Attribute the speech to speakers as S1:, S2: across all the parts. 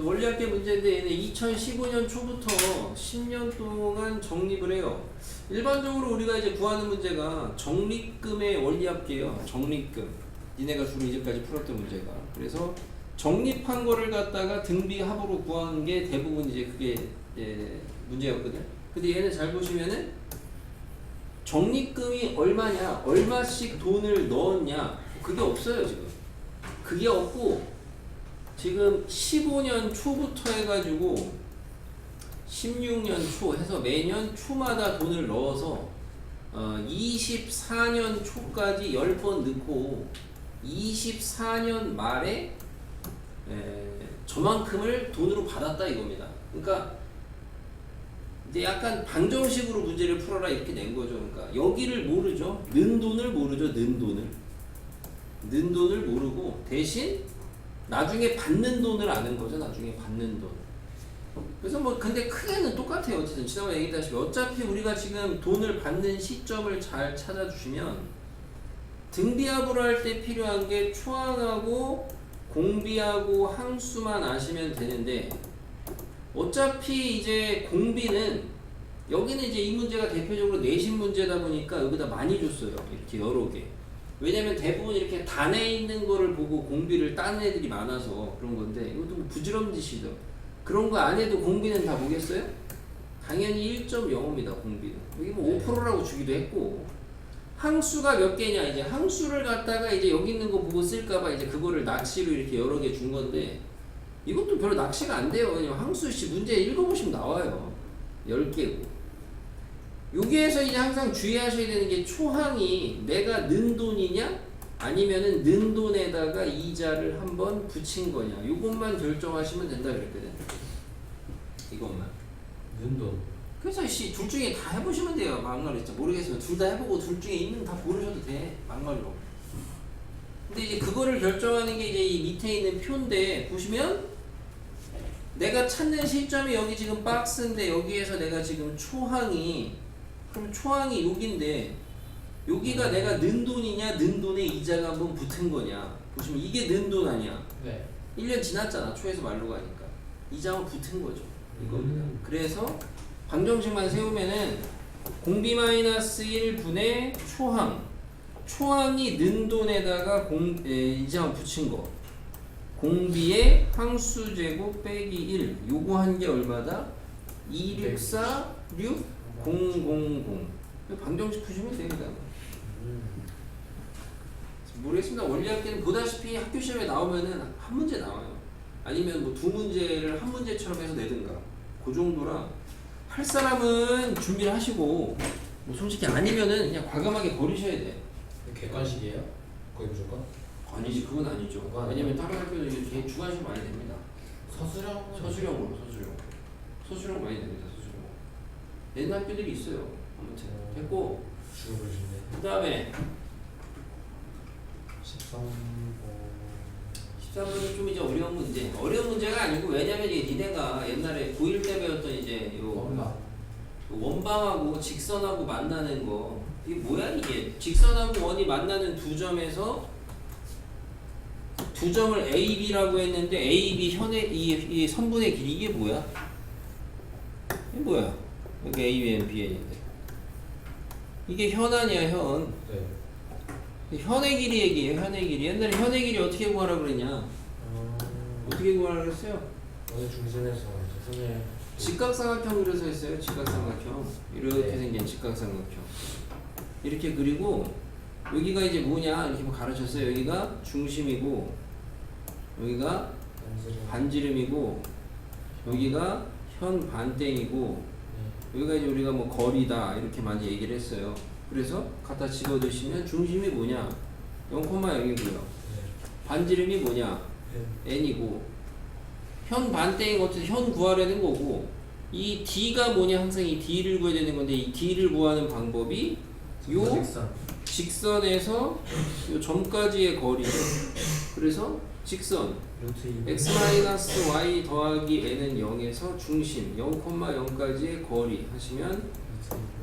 S1: 원리학계 문제인데 얘는 2015년 초부터 10년 동안 적립을 해요. 일반적으로 우리가 이제 구하는 문제가 적립금의 원리학계예요. 적립금. 니네가 주로 이제까지 풀었던 문제가. 그래서 적립한 거를 갖다가 등비 합으로 구하는 게 대부분 이제 그게 이제 문제였거든. 근데 얘는 잘 보시면은 적립금이 얼마냐, 얼마씩 돈을 넣었냐, 그게 없어요 지금. 그게 없고 지금 15년 초부터 해가지고 16년 초 해서 매년 초마다 돈을 넣어서 어, 24년 초까지 10번 넣고 24년 말에 에, 저만큼을 돈으로 받았다 이겁니다. 그러니까 이제 약간 방정식으로 문제를 풀어라 이렇게 낸 거죠. 그러니까 여기를 모르죠. 는 돈을 모르죠. 는 돈을. 는 돈을 모르고 대신 나중에 받는 돈을 아는 거죠. 나중에 받는 돈. 그래서 뭐 근데 크게는 똑같아요. 어쨌든 지난번에 얘기했다시피 어차피 우리가 지금 돈을 받는 시점을 잘 찾아주시면 등비합으로 할 때 필요한 게 초항하고 공비하고 항수만 아시면 되는데 어차피 이제 공비는 여기는 이제 이 문제가 대표적으로 내신 문제다 보니까 여기다 많이 줬어요. 이렇게 여러 개. 왜냐면 대부분 이렇게 단에 있는 거를 보고 공비를 따는 애들이 많아서 그런 건데 이것도 뭐 부지런 짓이죠. 그런 거 안 해도 공비는 다 보겠어요? 당연히 1.05입니다. 공비는. 여기 뭐 5%라고 주기도 했고 항수가 몇 개냐 이제 항수를 갖다가 이제 여기 있는 거 보고 쓸까봐 이제 그거를 낚시로 이렇게 여러 개 준 건데 이것도 별로 낚시가 안 돼요. 그냥 항수 씨 문제 읽어보시면 나와요. 10개고. 여기에서 이제 항상 주의하셔야 되는 게 초항이 내가 는 돈이냐 아니면은 는 돈에다가 이자를 한번 붙인 거냐 이것만 결정하시면 된다 그랬거든. 이것만.
S2: 눈도
S1: 그래서 씨 둘 중에 다 해보시면 돼요. 막말로 진짜 모르겠으면 둘 다 해보고 둘 중에 있는 다 고르셔도 돼. 막말로. 근데 이제 그거를 결정하는 게 이제 이 밑에 있는 표인데 보시면 내가 찾는 시점이 여기 지금 박스인데 여기에서 내가 지금 초항이 그럼 초항이 여기인데 여기가 내가 는 돈이냐 는 돈에 이자가 한번 붙은 거냐. 보시면 이게 는 돈 아니야.
S2: 네.
S1: 1년 지났잖아 초에서 말로 가니까. 이자만 붙은 거죠 이겁니다.
S2: 음.
S1: 그래서 방정식만 세우면은 공비 마이너스 1분의 초항. 초항이 는 돈에다가 공 에, 이자만 붙인 거. 공비의 항수 제곱 빼기 1 요거 한 게 얼마다? 264 6 000 방정식 푸시면 됩니다 모르겠습니다. 원리학계는 보다시피 학교 시험에 나오면은 한 문제 나와요. 아니면 뭐 두 문제를 한 문제처럼 해서 내든가. 그 정도라 할 사람은 준비를 하시고 뭐 솔직히 아니면은 그냥 과감하게 버리셔야 돼.
S2: 객관식이에요? 거의 무조건?
S1: 아니지 그건 아니죠.
S2: 그건
S1: 왜냐면 다른 학교는 이게 주관식 많이 됩니다.
S2: 서술형
S1: 서술형으로 서술형. 서술형 많이 됩니다. 내는 학교들이 있어요. 아무튼 됐고
S2: 죽어버리신데
S1: 그 다음에
S2: 13
S1: 13번은 좀 이제 어려운 문제. 어려운 문제가 아니고 왜냐면 이게 니네가 옛날에 고1 때 배웠던 이제 요
S2: 원방
S1: 그 원방하고 직선하고 만나는 거 이게 뭐야 이게 직선하고 원이 만나는 두 점에서 두 점을 A, B라고 했는데 A, B 현의 이, 이 선분의 길이 이게 뭐야? 이게 뭐야? 여기 A, B, N, B, N인데 이게 현 아니야 현
S2: 네
S1: 현의 길이 얘기예요 현의 길이 옛날에 현의 길이 어떻게 구하라 그랬냐
S2: 어...
S1: 어떻게 구하라 그랬어요?
S2: 어느 중심에서 이제 손을
S1: 직각삼각형 그려서 했어요. 직각삼각형 이렇게
S2: 네.
S1: 생긴 직각삼각형 이렇게 그리고 여기가 이제 뭐냐 이렇게 뭐 가르쳤어요. 여기가 중심이고 여기가
S2: 반지름
S1: 반지름이고 여기가 현 반땡이고
S2: 네.
S1: 여기가 이제 우리가 뭐 거리다 이렇게 많이 얘기를 했어요. 그래서 갖다 집어넣으시면 중심이 뭐냐 0,0이고요.
S2: 네.
S1: 반지름이 뭐냐
S2: 네.
S1: n이고 현 반땡이 어쨌든 현 구하려는 거고 이 d가 뭐냐 항상 이 d를 구해야 되는 건데 이 d를 구하는 방법이 요
S2: 직선
S1: 직선에서 요 점까지의 거리 그래서 직선
S2: 루트 2
S1: x 마이너스 y 더하기 n은 0에서 중심 0,0까지의 거리 하시면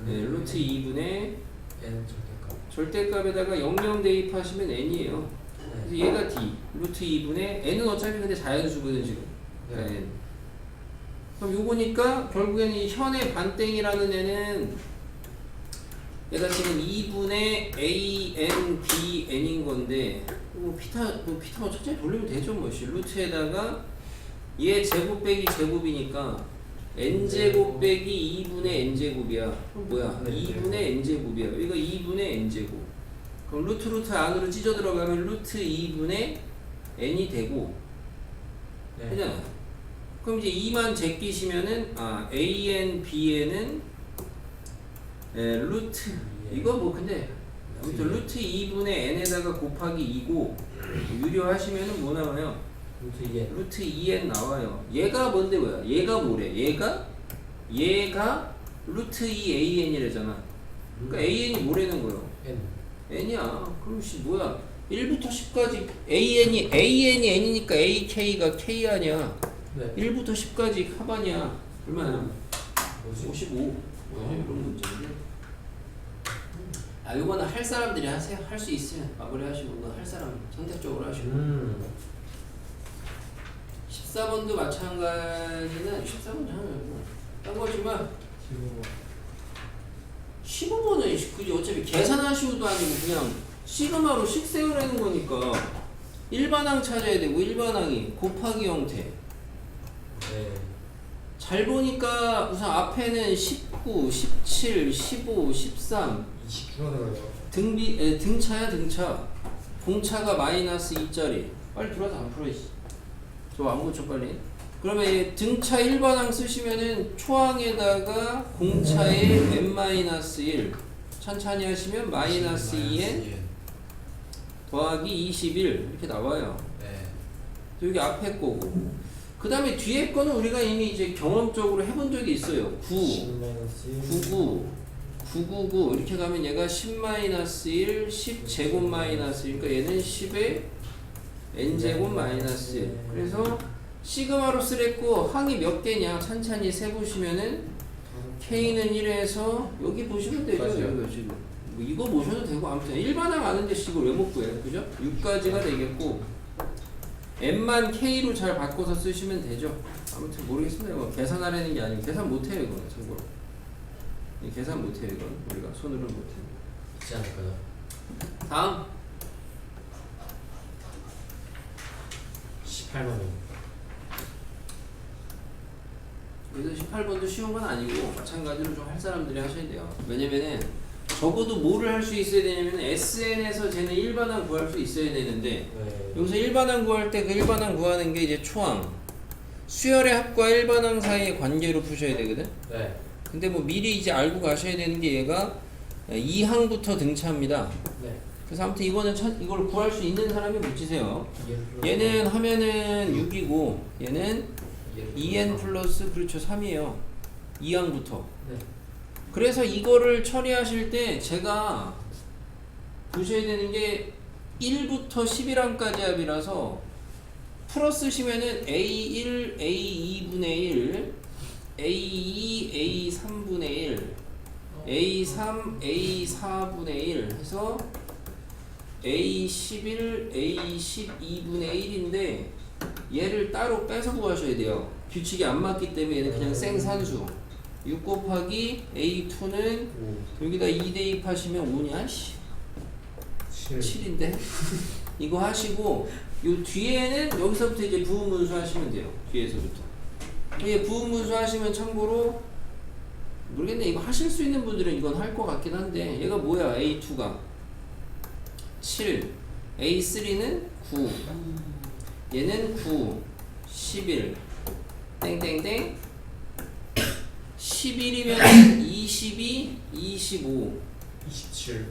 S1: 네, 루트 2분의
S2: n 절대값
S1: 절대값에다가 00 대입하시면 n이에요
S2: 네.
S1: 그래서 얘가 d 루트 2분의 n은 어차피 근데 자연수거든 지금
S2: 네.
S1: n. 그럼 요거니까 결국에는 이 현의 반땡이라는 애는 얘가 지금 2분의 a n b n인 건데 뭐 피타 뭐 피타 뭐 천천히 돌리면 되죠 뭐 씨. 루트에다가 얘 제곱 빼기 제곱이니까 n 제곱 빼기 2분의 n 제곱이야. 그럼 뭐야?
S2: 네,
S1: 2분의 n 제곱이야. 이거 2분의 n 제곱. 그럼 루트 루트 안으로 찢어 들어가면 루트 2분의 n이 되고
S2: 네.
S1: 그잖아. 그럼 이제 2만 제끼시면은 아 an bn은 에, 루트 이거 뭐 근데 아무튼 루트 2분의 n에다가 곱하기 2고 유료하시면은 뭐 나와요?
S2: 루트 2n.
S1: 루트 2n 나와요. 얘가 뭔데 뭐야? 얘가 뭐래? 얘가 얘가 루트 2 an이래잖아. 그러니까 an이 뭐라는 거요?
S2: n.
S1: n이야. 그럼 씨 뭐야? 1부터 10까지 an이 an이 n이니까 ak가 k 아니야.
S2: 네.
S1: 1부터 10까지 합반이야. 얼마야?
S2: 뭐지?
S1: 55. 뭐야 이런 문제인데. 아 요거는 할 사람들이 하세요. 할 수 있으면 마무리 하시고 이거 할 사람 선택적으로 하시고.
S2: 음.
S1: 14번도 마찬가지는 14번 하면 딴 거지만
S2: 지금
S1: 15번은 그지 어차피 계산하시고도 아니고 그냥 시그마로 식 세우라는 거니까 일반항 찾아야 되고 일반항이 곱하기 형태
S2: 네.
S1: 잘 보니까 우선 앞에는 19, 17, 15, 13
S2: 29가 들어요.
S1: 등비 에, 등차야 등차. 공차가 마이너스 2짜리. 빨리 들어와서 안 풀어 이씨. 저안 고쳐 빨리. 그러면 이 등차 일반항 쓰시면은 초항에다가 공차에 n-1 천천히 하시면 마이너스 2n 더하기 21 이렇게 나와요.
S2: 네.
S1: 여기 앞에 거고. 그 다음에 뒤에 거는 우리가 이미 이제 경험적으로 해본 적이 있어요. 9
S2: 10 마이너스
S1: 99 999 이렇게 가면 얘가 10-1 10 제곱 마이너스 그러니까 얘는 10에 n제곱 마이너스 1 그래서 시그마로 쓰랬고 항이 몇 개냐? 찬찬히 세보시면은 K는 1에서 여기 보시면 되죠
S2: 맞아요.
S1: 여기 지금 뭐 이거 보셔도 되고 아무튼 일반항 아는데 이걸 왜못 구해요 그죠? 6까지가 되겠고 N만 K로 잘 바꿔서 쓰시면 되죠. 아무튼 모르겠습니다. 이거 계산하려는 게 아니고 계산 못해요 이거는 참고로. 이 계산 못해요 이건. 우리가 손으로는 못해요.
S2: 있지 않을까요?
S1: 다음.
S2: 18번은
S1: 그래서 18번도 쉬운 건 아니고 마찬가지로 좀 할 사람들이 하셔야 돼요. 왜냐면은 적어도 뭐를 할 수 있어야 되냐면 SN에서 쟤는 일반항 구할 수 있어야 되는데
S2: 네.
S1: 여기서 일반항 구할 때 그 일반항 구하는 게 이제 초항. 수열의 합과 일반항 사이의 관계로 푸셔야 되거든?
S2: 네.
S1: 근데 뭐 미리 이제 알고 가셔야 되는 게 얘가 2항부터 등차입니다.
S2: 네.
S1: 그래서 아무튼 이거는 천, 이걸 구할 수 있는 사람이 묻히세요.
S2: 얘
S1: 얘는 하면은 6이고 얘는 2n 플러스 그렇죠. 3이에요. 2항부터.
S2: 네.
S1: 그래서 이거를 처리하실 때 제가 보셔야 되는 게 1부터 11항까지 합이라서 풀어 쓰시면은 A1, A2분의 1, A2, A3분의 1, A3, A4분의 1 해서 A11, A12분의 1인데 얘를 따로 빼서 구하셔야 돼요. 규칙이 안 맞기 때문에 얘는 그냥 생산수. 6 곱하기 A2는
S2: 5
S1: 여기다 2 대입하시면 5냐? 씨.
S2: 7
S1: 7인데 이거 하시고 요 뒤에는 여기서부터 이제 부분분수 하시면 돼요 뒤에서부터 이게 부분 분수 하시면 참고로 모르겠네. 이거 하실 수 있는 분들은 이건 할 것 같긴 한데 얘가 뭐야? A2가. 7 A3는 9 얘는 9 11 땡땡땡. 11이면 22 25
S2: 27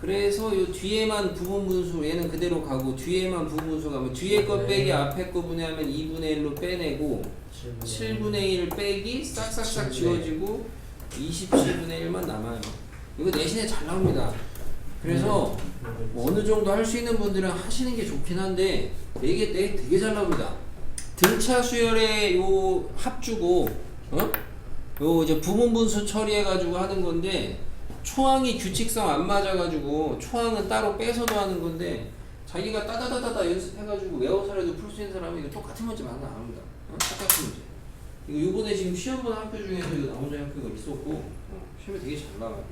S1: 그래서 요 뒤에만 부분 분수 얘는 그대로 가고 뒤에만 부분 분수 가면 뒤에 거
S2: 네.
S1: 빼기 앞에 거 분해하면 2분의 1로 빼내고 7분의 1 빼기 싹싹싹
S2: 7분의
S1: 지워지고 27분의 1만 남아요. 이거 내신에 잘 나옵니다. 그래서 뭐 어느 정도 할 수 있는 분들은 하시는 게 좋긴 한데 되게 되게, 되게 잘 나옵니다. 등차 수열의 요 합주고 어? 요 이제 부분 분수 처리해 가지고 하는 건데 초항이 규칙성 안 맞아 가지고 초항은 따로 빼서도 하는 건데 자기가 따다다다다 연습해가지고 외워서라도 풀 수 있는 사람은 이거 똑같은 문제 많아 나옵니다. 어? 똑같은 문제. 이거 요번에 지금 시험 본 학교 중에서 이거 나온 적 학교가 있었고 어, 시험에 되게 잘 나와요.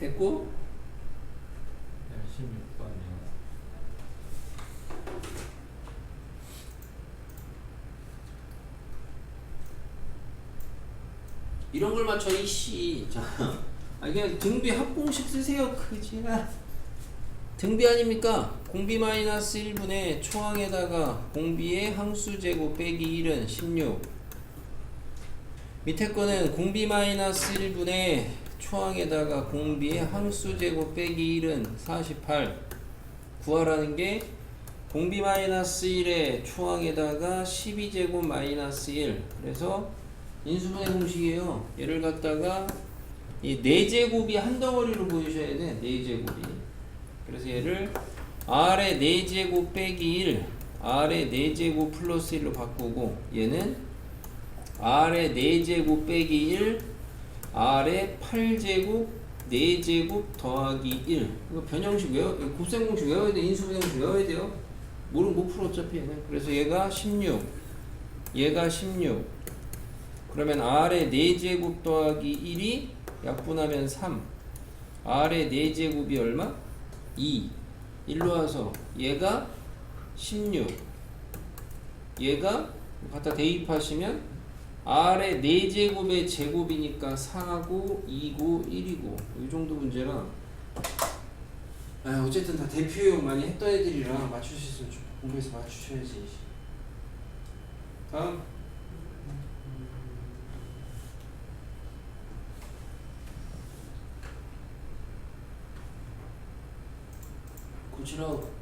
S1: 됐고
S2: 16번이요.
S1: 이런 걸 맞춰 이씨. 자 아니 그냥 등비 합공식 쓰세요 그지가 등비 아닙니까? 공비 마이너스 1분의 초항에다가 공비의 항수 제곱 빼기 1은 16 밑에 거는 공비 마이너스 1분의 초항에다가 공비의 항수 제곱 빼기 1은 48 구하라는 게 공비 마이너스 1의 초항에다가 12제곱 마이너스 1 그래서 인수분해 공식이에요. 얘를 갖다가 이 4제곱이 한 덩어리로 보여줘야 돼. 4제곱이. 그래서 얘를 R의 4제곱 빼기 1, R의 4제곱 플러스 1로 바꾸고 얘는 R의 4제곱 빼기 1, R의 8제곱 4제곱 더하기 1. 이거 변형식 외워, 곱셈 공식 외워야 돼. 인수분해 공식 외워야 돼요. 모르면 못 풀어 어차피. 그래서 얘가 16, 얘가 16. 그러면 R의 4제곱 더하기 1이 약분하면 3 R의 4제곱이 얼마? 2 일로 와서 얘가 16 얘가 갖다 대입하시면 R의 4제곱의 제곱이니까 4고 2고 1이고. 이 정도 문제라 아, 어쨌든 다 대표용 많이 했던 애들이라 맞출 수 있으면 좀 공부해서 맞추셔야지. 다음 고치라고